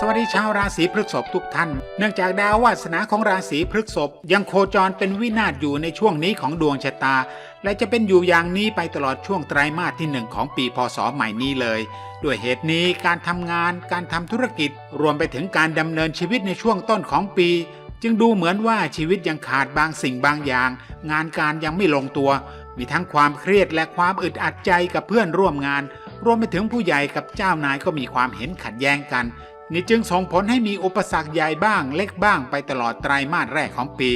สวัสดีชาวราศีพฤษภทุกท่าน เนื่องจากดาววาสนาของราศีพฤษภยังโคจรเป็นวินาศอยู่ในช่วงนี้ของดวงชะตา และจะเป็นอยู่อย่างนี้ไปตลอดช่วงไตรมาสที่หนึ่งของปีพศใหม่นี้เลย ด้วยเหตุนี้การทำงาน การทำธุรกิจ รวมไปถึงการดำเนินชีวิตในช่วงต้นของปี จึงดูเหมือนว่าชีวิตยังขาดบางสิ่งบางอย่าง งานการยังไม่ลงตัว มีทั้งความเครียดและความอึดอัดใจกับเพื่อนร่วมงาน รวมไปถึงผู้ใหญ่กับเจ้านายก็มีความเห็นขัดแย้งกัน นี่จึงส่งผลให้มีอุปสรรคใหญ่บ้างเล็กบ้างไปตลอดไตรมาสแรกของปี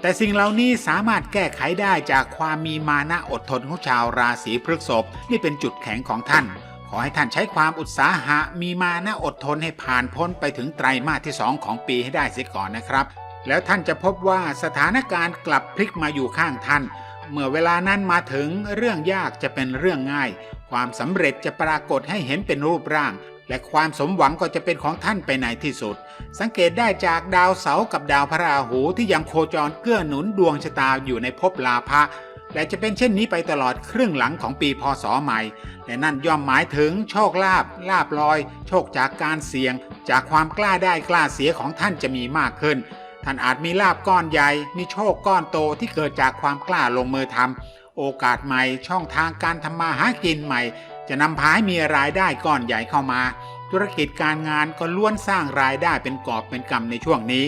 แต่สิ่งเหล่านี้สามารถแก้ไขได้จากความมีมานะอดทนของชาวราศีพฤษภนี่เป็นจุดแข็งของท่าน ขอให้ท่านใช้ความอุตสาหะมีมานะอดทนให้ผ่านพ้นไปถึงไตรมาสที่ 2 ของปีให้ได้เสียก่อนนะครับ แล้วท่านจะพบว่าสถานการณ์กลับพลิกมาอยู่ข้างท่าน เมื่อเวลานั้นมาถึงเรื่องยากจะเป็นเรื่องง่าย ความสำเร็จจะปรากฏให้เห็นเป็นรูปร่าง และความสมหวังก็จะเป็นของท่านไปในที่สุด สังเกตได้จากดาวเสาร์กับดาวพระราหูที่ยังโคจรเกื้อหนุนดวงชะตาอยู่ในภพลาภะและจะเป็นเช่นนี้ไปตลอดครึ่งหลังของปีพศใหม่ และนั่นย่อมหมายถึงโชคลาภลาบลอย โชคจากการเสี่ยง จากความกล้าได้กล้าเสียของท่านจะมีมากขึ้น ท่านอาจมีลาบก้อนใหญ่ มีโชคก้อนโตที่เกิดจากความกล้าลงมือทำโอกาสใหม่ ช่องทางการทำมาหากินใหม่ จะนำพาให้มีรายได้ก้อนใหญ่เข้ามา ธุรกิจการงานก็ล้วนสร้างรายได้เป็นกอบเป็นกำในช่วงนี้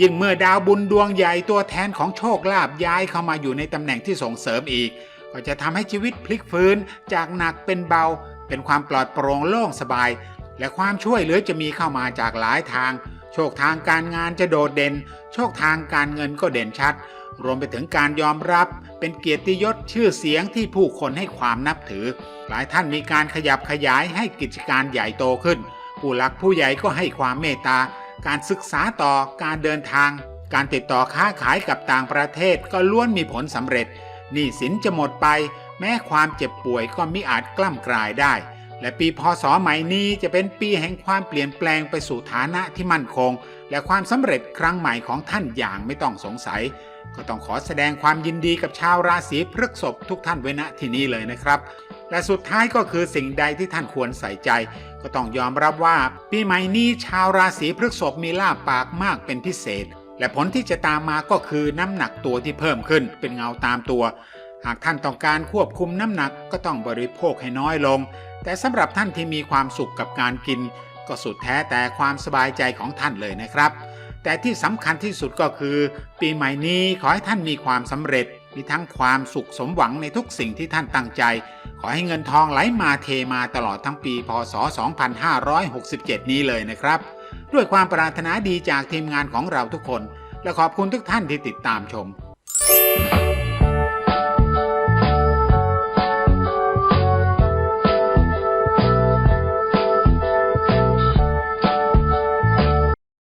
ยิ่งเมื่อดาวบุญดวงใหญ่ตัวแทนของโชคลาภย้ายเข้ามาอยู่ในตำแหน่งที่ส่งเสริมอีก ก็จะทำให้ชีวิตพลิกฟื้นจากหนักเป็นเบา เป็นความปลอดโปร่งโล่งสบาย และความช่วยเหลือจะมีเข้ามาจากหลายทาง โชคทางการงานจะโดดเด่น โชคทางการเงินก็เด่นชัด รวมไปถึงการยอมรับ เป็นเกียรติยศชื่อเสียงที่ผู้คนให้ความนับถือ หลายท่านมีการขยับขยายให้กิจการใหญ่โตขึ้น ผู้หลักผู้ใหญ่ก็ให้ความเมตตา การศึกษาต่อการเดินทาง การติดต่อค้าขายกับต่างประเทศก็ล้วนมีผลสำเร็จหนี้สินจะหมดไป แม้ความเจ็บป่วยก็มิอาจกล้ำกลายได้ และปีพศใหม่นี้จะเป็นปีแห่งความเปลี่ยนแปลงไปสู่ฐานะที่มั่นคง และความสำเร็จครั้งใหม่ของท่านอย่างไม่ต้องสงสัย ก็ต้องขอแสดงความยินดีกับชาวราศีพฤษภทุกท่านไว้ณที่นี้เลยนะครับ และสุดท้ายก็คือสิ่งใดที่ท่านควรใส่ใจ ก็ต้องยอมรับว่า ปีใหม่นี้ชาวราศีพฤษภมีลาบปากมากเป็นพิเศษ และผลที่จะตามมาก็คือน้ำหนักตัวที่เพิ่มขึ้น เป็นเงาตามตัว หากท่านต้องการควบคุมน้ำหนักก็ต้องบริโภคให้น้อยลง แต่สำหรับท่านที่มีความสุขกับการกิน ก็สุดแท้แต่ความสบายใจของท่านเลยนะครับ แต่ที่สำคัญที่สุดก็คือ ปีใหม่นี้ขอให้ท่านมีความสำเร็จ มีทั้งความสุขสมหวังในทุกสิ่งที่ท่านตั้งใจ ขอให้เงินทองไหลมาเทมาตลอดทั้งปีพศ 2567 นี้เลยนะครับ ด้วยความปรารถนาดีจากทีมงานของเราทุกคน และขอบคุณทุกท่านที่ติดตามชม